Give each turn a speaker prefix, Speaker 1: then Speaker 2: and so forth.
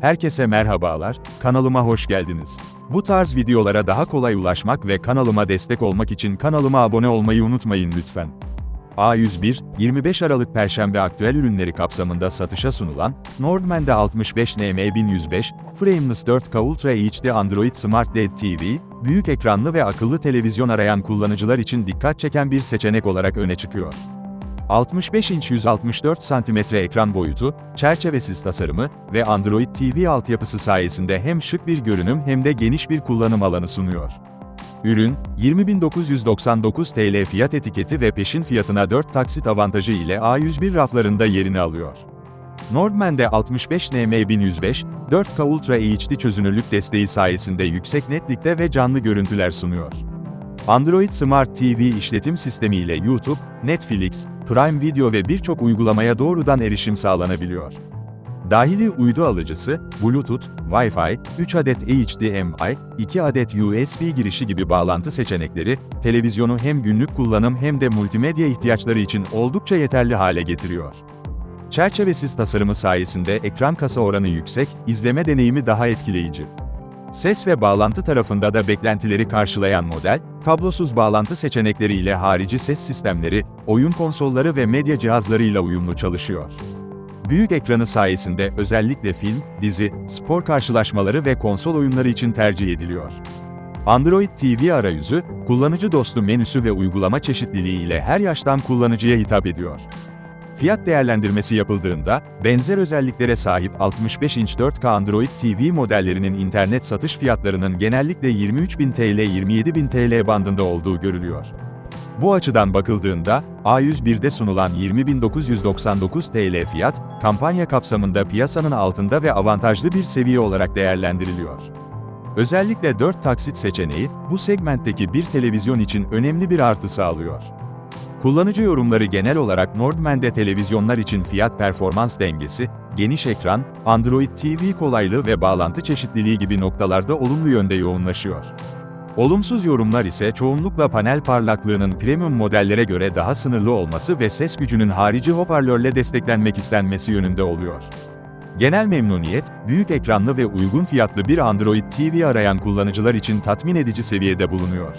Speaker 1: Herkese merhabalar, kanalıma hoş geldiniz. Bu tarz videolara daha kolay ulaşmak ve kanalıma destek olmak için kanalıma abone olmayı unutmayın lütfen. A101, 25 Aralık Perşembe aktüel ürünleri kapsamında satışa sunulan, Nordman'de 65 NM1105, Frameless 4K Ultra HD Android Smart LED TV, büyük ekranlı ve akıllı televizyon arayan kullanıcılar için dikkat çeken bir seçenek olarak öne çıkıyor. 65 inç 164 cm ekran boyutu, çerçevesiz tasarımı ve Android TV altyapısı sayesinde hem şık bir görünüm hem de geniş bir kullanım alanı sunuyor. Ürün, 20.999 TL fiyat etiketi ve peşin fiyatına 4 taksit avantajı ile A101 raflarında yerini alıyor. Nordman'de 65 NM1105, 4K Ultra HD çözünürlük desteği sayesinde yüksek netlikte ve canlı görüntüler sunuyor. Android Smart TV işletim sistemi ile YouTube, Netflix, Prime Video ve birçok uygulamaya doğrudan erişim sağlanabiliyor. Dahili uydu alıcısı, Bluetooth, Wi-Fi, 3 adet HDMI, 2 adet USB girişi gibi bağlantı seçenekleri, televizyonu hem günlük kullanım hem de multimedya ihtiyaçları için oldukça yeterli hale getiriyor. Çerçevesiz tasarımı sayesinde ekran kasa oranı yüksek, izleme deneyimi daha etkileyici. Ses ve bağlantı tarafında da beklentileri karşılayan model, kablosuz bağlantı seçenekleriyle harici ses sistemleri, oyun konsolları ve medya cihazlarıyla uyumlu çalışıyor. Büyük ekranı sayesinde özellikle film, dizi, spor karşılaşmaları ve konsol oyunları için tercih ediliyor. Android TV arayüzü, kullanıcı dostu menüsü ve uygulama çeşitliliği ile her yaştan kullanıcıya hitap ediyor. Fiyat değerlendirmesi yapıldığında, benzer özelliklere sahip 65 inç 4K Android TV modellerinin internet satış fiyatlarının genellikle 23.000 TL 27.000 TL bandında olduğu görülüyor. Bu açıdan bakıldığında, A101'de sunulan 20.999 TL fiyat, kampanya kapsamında piyasanın altında ve avantajlı bir seviye olarak değerlendiriliyor. Özellikle 4 taksit seçeneği, bu segmentteki bir televizyon için önemli bir artı sağlıyor. Kullanıcı yorumları genel olarak Nordman'de televizyonlar için fiyat performans dengesi, geniş ekran, Android TV kolaylığı ve bağlantı çeşitliliği gibi noktalarda olumlu yönde yoğunlaşıyor. Olumsuz yorumlar ise çoğunlukla panel parlaklığının premium modellere göre daha sınırlı olması ve ses gücünün harici hoparlörle desteklenmek istenmesi yönünde oluyor. Genel memnuniyet, büyük ekranlı ve uygun fiyatlı bir Android TV arayan kullanıcılar için tatmin edici seviyede bulunuyor.